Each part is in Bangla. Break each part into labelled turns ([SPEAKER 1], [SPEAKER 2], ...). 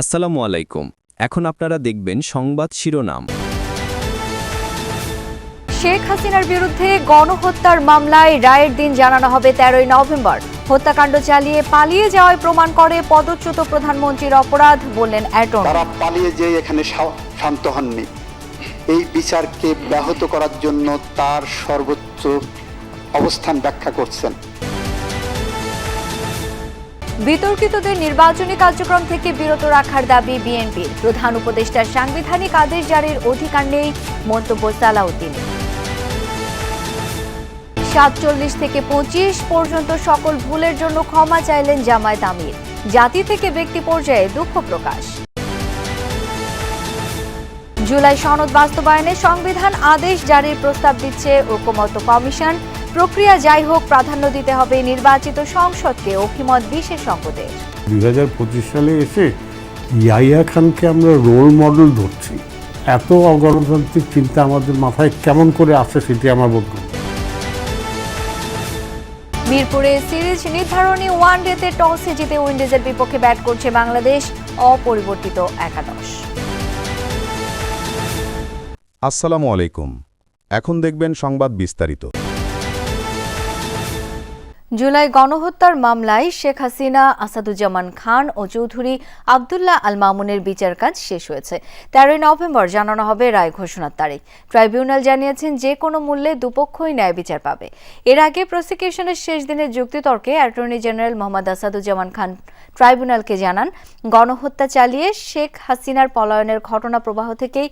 [SPEAKER 1] আসসালামু আলাইকুম। এখন আপনারা দেখবেন সংবাদ শিরোনাম।
[SPEAKER 2] শেখ হাসিনার বিরুদ্ধে গণহত্যার মামলায় রায়ের দিন জানানো হবে তেরোই নভেম্বর। হত্যাকাণ্ড চালিয়ে পালিয়ে যাওয়ায় প্রমাণ করে পদচ্যুত প্রধানমন্ত্রীর অপরাধ বললেন অ্যাটর্নি।
[SPEAKER 3] তারা পালিয়ে যেয়ে এখানে শান্ত হননি। এই বিচারকে ব্যাহত করার জন্য তার সর্বোচ্চ অবস্থান ব্যাখ্যা করছেন।
[SPEAKER 2] বিতর্কিতদের নির্বাচনী কার্যক্রম থেকে বিরত রাখার দাবি বিএনপির। প্রধান উপদেষ্টার সাংবিধানিক আদেশ জারির অধিকার নেই মন্তব্য সালাউদ্দিন। সাতচল্লিশ থেকে পঁচিশ পর্যন্ত সকল ভুলের জন্য ক্ষমা চাইলেন জামায়াত আমির। জাতি থেকে ব্যক্তি পর্যায়ে দুঃখ প্রকাশ। জুলাই সনদ বাস্তবায়নে সংবিধান আদেশ জারির প্রস্তাব দিচ্ছে ঐকমত্য কমিশন। প্রক্রিয়া যাই হোক প্রাধান্য দিতে হবে নির্বাচিত সংসদকে অভিমত বিশেষজ্ঞদের
[SPEAKER 4] দুই হাজার পঁচিশ সালে এসে ইয়াইয়া খানকে আমরা রোল মডেল ধরছি। এত অগণতান্ত্রিক চিন্তা আমাদের মাথায় কেমন করে আসে সেটি আমার বোধ
[SPEAKER 2] মিরপুরে সিরিজ নির্ধারণী ওয়ান ওয়ানডেতে টসে জিতে উইন্ডিজের বিপক্ষে ব্যাট করছে বাংলাদেশ অপরিবর্তিত একাদশ।
[SPEAKER 5] আসসালামু আলাইকুম। এখন দেখবেন সংবাদ বিস্তারিত।
[SPEAKER 2] জুলাই গণহত্যার মামলায় শেখ হাসিনা, আসাদুজ্জামান খান ও চৌধুরী আবদুল্লাহ আল মামুনের বিচার কাজ শেষ হয়েছে। তেরোই নভেম্বর জানানো হবে রায় ঘোষণার তারিখ। ট্রাইব্যুনাল জানিয়েছেন যে কোনো মূল্যে দুপক্ষই ন্যায় বিচার পাবে। এর আগে প্রসিকিউশনের শেষ দিনের যুক্তিতর্কে অ্যাটর্নি জেনারেল মোহাম্মদ আসাদুজ্জামান খান ট্রাইব্যুনালকে জানান, গণহত্যা চালিয়ে শেখ হাসিনার পলায়নের ঘটনা প্রবাহ থেকেই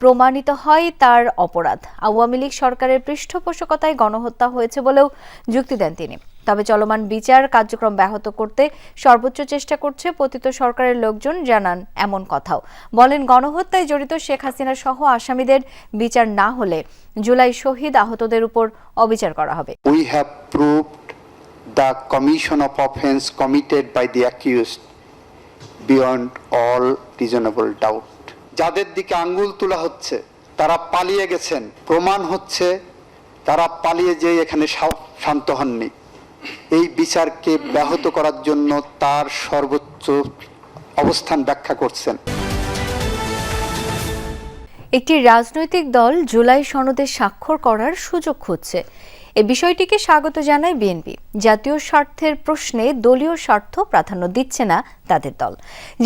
[SPEAKER 2] প্রমাণিত হয় তার অপরাধ। আওয়ামী লীগ সরকারের পৃষ্ঠপোষকতায় গণহত্যা হয়েছে বলেও যুক্তি দেন তিনি। তবে চলমান বিচার কার্যক্রম ব্যাহত করতে সর্বোচ্চ চেষ্টা করছে পতিত সরকারের লোকজন, জানান এমন কথাও। বলেন, গণহত্যায় জড়িত শেখ হাসিনা সহ আসামিদের বিচার না হলে জুলাই শহীদ আহতদের উপর অবিচার করা হবে।
[SPEAKER 3] We have proved the commission of offence committed by the accused beyond all reasonable doubt যাদের দিকে আঙ্গুল তোলা হচ্ছে, তারা পালিয়ে গেছেন। প্রমাণ হচ্ছে, তারা পালিয়ে যেয়ে এখানে শান্ত হননি। এই বিচারকে ব্যাহত করার জন্য তার সর্বোচ্চ অবস্থান ব্যাখ্যা করছেন।
[SPEAKER 2] একটি রাজনৈতিক দল জুলাই সনদে স্বাক্ষর করার সুযোগ খুঁজছে। এ বিষয়টিকে স্বাগত জানায় বিএনপি। জাতীয় স্বার্থের প্রশ্নে দলীয় স্বার্থ প্রাধান্য দিচ্ছে না তাদের দল।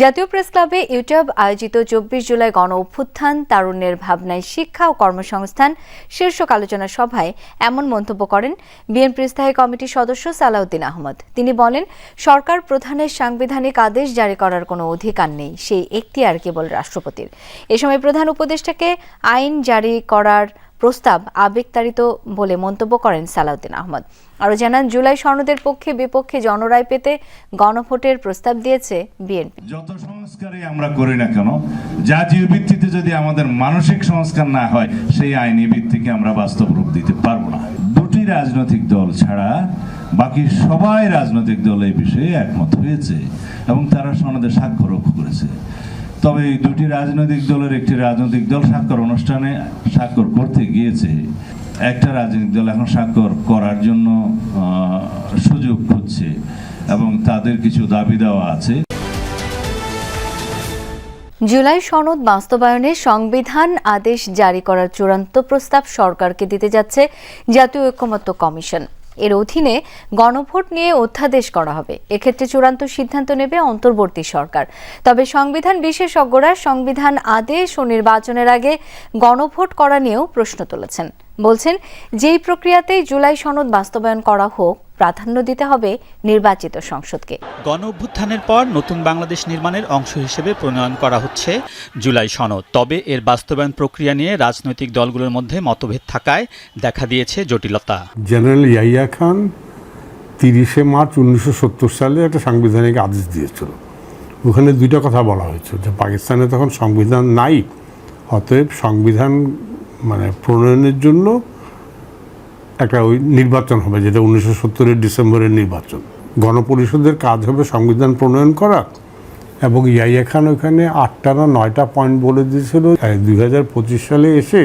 [SPEAKER 2] জাতীয় প্রেস ক্লাবে ইউটিউব আয়োজিত চব্বিশ জুলাই গণ অভ্যুত্থান, তারুণ্যের ভাবনায় শিক্ষা ও কর্মসংস্থান শীর্ষক আলোচনা সভায় এমন মন্তব্য করেন বিএনপির স্থায়ী কমিটির সদস্য সালাউদ্দিন আহমদ। তিনি বলেন, সরকার প্রধানের সাংবিধানিক আদেশ জারি করার কোনো অধিকার নেই, সেই এখতিয়ার কেবল রাষ্ট্রপতির। এ সময় প্রধান উপদেষ্টাকে আইন জারি করার প্রস্তাব আবেগতাড়িত বলে মন্তব্য করেন সালাউদ্দিন আহমদ। আরও জানান, জুলাই সনদের পক্ষে বিপক্ষে জনরায় পেতে গণভোটের প্রস্তাব দিয়েছে বিএনপি।
[SPEAKER 6] যত সংস্কারই আমরা করি না কেন, জাতীয় ভিত্তিতে যদি আমাদের মানসিক সংস্কার না হয়, সেই আইনি ভিত্তিকে আমরা বাস্তব রূপ দিতে পারব না। দুটি রাজনৈতিক দল ছাড়া বাকি সবাই রাজনৈতিক দল এই বিষয়ে একমত হয়েছে এবং তারা সনদে স্বাক্ষরও করেছে। তবে দুটি রাজনৈতিক দলের একটি রাজনৈতিক দল স্বাক্ষর অনুষ্ঠানে স্বাক্ষর করতে গিয়েছে। একটা রাজনৈতিক দল এখন স্বাক্ষর করার জন্য সুযোগ খুঁজছে এবং তাদের কিছু দাবি দেওয়া আছে।
[SPEAKER 2] জুলাই সনদ বাস্তবায়নে সংবিধান আদেশ জারি করার চূড়ান্ত প্রস্তাব সরকারকে দিতে যাচ্ছে জাতীয় ঐক্যমত্য কমিশন। এর অধীনে গণভোট নিয়ে অধ্যাদেশ করা হবে। এক্ষেত্রে চূড়ান্ত সিদ্ধান্ত নেবে অন্তর্বর্তী সরকার। তবে সংবিধান বিশেষজ্ঞরা সংবিধান আদেশ ও নির্বাচনের আগে গণভোট করা নিয়েও প্রশ্ন তুলেছেন। বলছেন যেই প্রক্রিয়াতেই জুলাই সনদ বাস্তবায়ন করা হোক প্রাধান্য দিতে হবে নির্বাচিত সংসদকে।
[SPEAKER 7] গণ অভ্যুত্থানের পর নতুন বাংলাদেশ নির্মাণের অংশ হিসেবে প্রণয়ন করা হচ্ছে জুলাই সনদ। তবে এর বাস্তবায়ন প্রক্রিয়া নিয়ে রাজনৈতিক দলগুলোর মধ্যে মতভেদ থাকায় দেখা দিয়েছে জটিলতা।
[SPEAKER 4] জেনারেল ইয়াইয়া খান তিরিশে মার্চ উনিশশো সত্তর সালে একটা সাংবিধানিক আদেশ দিয়েছিল। ওখানে দুইটা কথা বলা হয়েছে যে পাকিস্তানে তখন সংবিধান নাই অতএব সংবিধান মানে প্রণয়নের জন্য একটা ওই নির্বাচন হবে, যেটা উনিশশো সত্তরের ডিসেম্বরের নির্বাচন। গণপরিষদের কাজ হবে সংবিধান প্রণয়ন করা এবং ইয়াইয়া খান ওখানে আটটা না নয়টা পয়েন্ট বলে দিয়েছিল। দুই হাজার পঁচিশ সালে এসে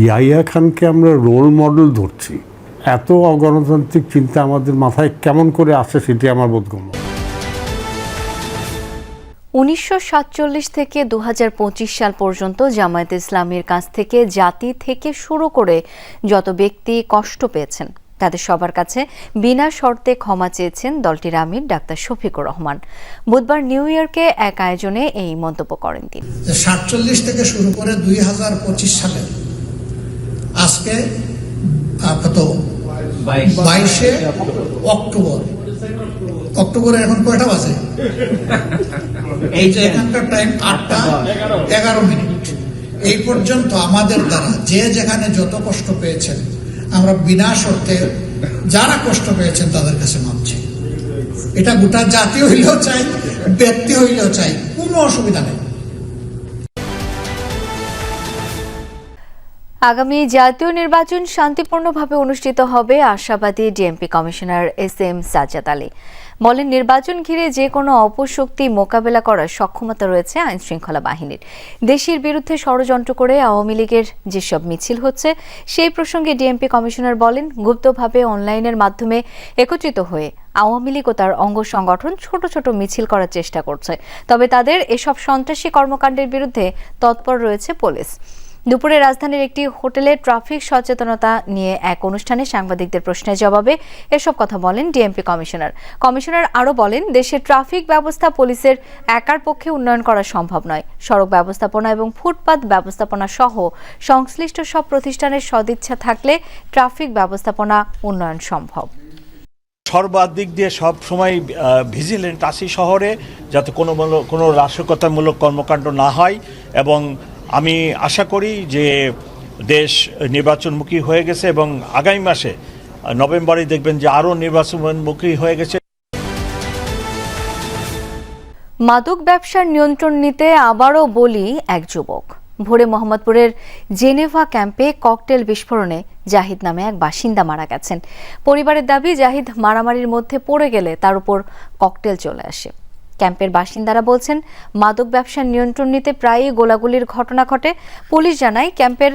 [SPEAKER 4] ইয়াইয়া খানকে আমরা রোল মডেল ধরছি। এত অগণতান্ত্রিক চিন্তা আমাদের মাথায় কেমন করে আসে সেটি আমার বোধগম্য।
[SPEAKER 2] উনিশশো সাতচল্লিশ থেকে দুহাজার পঁচিশ সাল পর্যন্ত জামায়াত ইসলামের কাছ থেকে জাতি থেকে শুরু করে যত ব্যক্তি কষ্ট পেয়েছেন তাদের সবার কাছে বিনা শর্তে ক্ষমা চেয়েছেন দলটির আমির ডাক্তার শফিকুর রহমান। বুধবার নিউ ইয়র্কে এক আয়োজনে এই মন্তব্য করেন তিনি।
[SPEAKER 8] সাতচল্লিশ থেকে শুরু করে দুই হাজার পঁচিশ সালে আজকে কত বাইশে অক্টোবর অক্টোবরে এখন কয়টা বাজে? এই এখানকার টাইম আটটা এগারো মিনিট। এই পর্যন্ত আমাদের দ্বারা যে যেখানে যত কষ্ট পেয়েছেন, আমরা বিনা শর্তে যারা কষ্ট পেয়েছেন তাদের কাছে মানছি এটা গোটা জাতি হইলেও চাই, ব্যক্তি হইলেও চাই, কোনো অসুবিধা নেই।
[SPEAKER 2] আগামী জাতীয় নির্বাচন শান্তিপূর্ণভাবে অনুষ্ঠিত হবে আশাবাদী DMP commissioner S M Sajjad Ali. বলেন, নির্বাচন ঘিরে যে কোনো অপশক্তি মোকাবেলা করার সক্ষমতা রয়েছে আইন শৃঙ্খলা বাহিনীর। দেশের বিরুদ্ধে ষড়যন্ত্র করে আওয়ামী লীগের যেসব মিছিল হচ্ছে, সেই প্রসঙ্গে ডিএমপি কমিশনার বলেন, গুপ্তভাবে অনলাইনের মাধ্যমে একত্রিত হয়ে আওয়ামী লীগ ও তার অঙ্গ সংগঠন ছোট ছোট মিছিল করার চেষ্টা করছে। তবে তাদের এসব সন্ত্রাসী কর্মকাণ্ডের বিরুদ্ধে তৎপর রয়েছে পুলিশ। দুপুরে রাজধানীর একটি হোটেলে ট্রাফিক সচেতনতা নিয়ে এক অনুষ্ঠানে সাংবাদিকদের প্রশ্নের জবাবে এসব কথা বলেন ডিএমপি কমিশনার। কমিশনার আরও বলেন দেশের ট্রাফিক ব্যবস্থা পুলিশের একার পক্ষে উন্নয়ন করা সম্ভব নয়। সড়ক ব্যবস্থাপনা এবং ফুটপাত ব্যবস্থাপনা সহ সংশ্লিষ্ট সব প্রতিষ্ঠানের সদিচ্ছা থাকলে ট্রাফিক ব্যবস্থাপনা উন্নয়ন সম্ভব।
[SPEAKER 9] সর্বাধিক দিয়ে সব সময় ভিজিলেন্ট আসি শহরে, যাতে কোনো কোনো নাশকতামূলক কর্মকাণ্ড না হয় এবং আমি আশা করি যে দেশ নির্বাচনমুখী হয়ে গেছে এবং আগামী মাসে নভেম্বরে দেখবেন যে আরও নির্বাচনমুখী হয়ে গেছে।
[SPEAKER 2] মাদক ব্যবসার নিয়ন্ত্রণ নিতে আবারও বলি এক যুবক। ভোরে মোহাম্মদপুরের জেনেভা ক্যাম্পে ককটেল বিস্ফোরণে জাহিদ নামে এক বাসিন্দা মারা গেছেন। পরিবারের দাবি, জাহিদ মারামারির মধ্যে পড়ে গেলে তার উপর ককটেল চলে আসে। ক্যাম্পের বাসিন্দারা বলছেন, মাদক ব্যবসার নিয়ন্ত্রণ নিতে প্রায়ই গোলাগুলির ঘটনা ঘটে। পুলিশ জানায়, ক্যাম্পের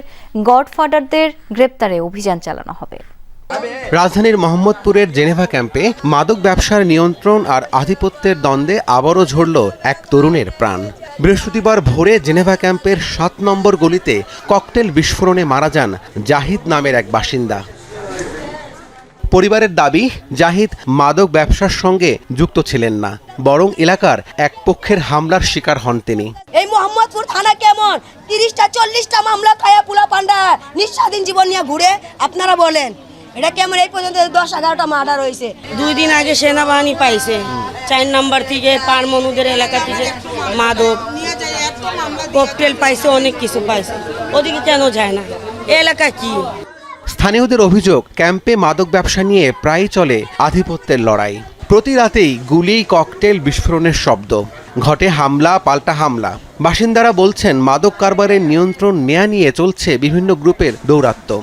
[SPEAKER 2] গডফাদারদের গ্রেপ্তারে অভিযান চালানো হবে।
[SPEAKER 10] রাজধানীর মোহাম্মদপুরের জেনেভা ক্যাম্পে মাদক ব্যবসার নিয়ন্ত্রণ আর আধিপত্যের দ্বন্দ্বে আবারও ঝরল এক তরুণের প্রাণ। বৃহস্পতিবার ভোরে জেনেভা ক্যাম্পের সাত নম্বর গলিতে ককটেল বিস্ফোরণে মারা যান জাহিদ নামের এক বাসিন্দা। পরিবারের দাবি জাহিদ মাদক ব্যবসার সঙ্গে যুক্ত ছিলেন না বরং এলাকার এক পক্ষের হামলার শিকার হন তিনি।
[SPEAKER 11] এই মোহাম্মদপুর থানা কেমন? তিরিশটা চল্লিশটা মামলা খায়া পুলা পান্ডা। নিঃস্বাধীন জীবন নিয়ে ঘুরে আপনারা বলেন এটা কেমন? এই পর্যন্ত দশ এগারোটা মার্ডার হয়েছে।
[SPEAKER 12] দুই দিন আগে সেনাবাহিনী পাইছে। চার নাম্বার থেকে পার মনুদের এলাকা থেকে মাদক ককটেল পাইছে অনেক কিছু পাইছে। ওদিকে কেন যায় না? এলাকা কি?
[SPEAKER 10] স্থানীয়দের অভিযোগ, ক্যাম্পে মাদক ব্যবসা নিয়ে প্রায় চলে আধিপত্যের লড়াই। প্রতি রাতেই গুলি ককটেল বিস্ফোরণের শব্দ। ঘটে হামলা, পাল্টা হামলা। বাসিন্দারা বলছেন, মাদক কারবারের নিয়ন্ত্রণ নেয়া নিয়ে চলছে বিভিন্ন গ্রুপের দৌরাত্ম্য।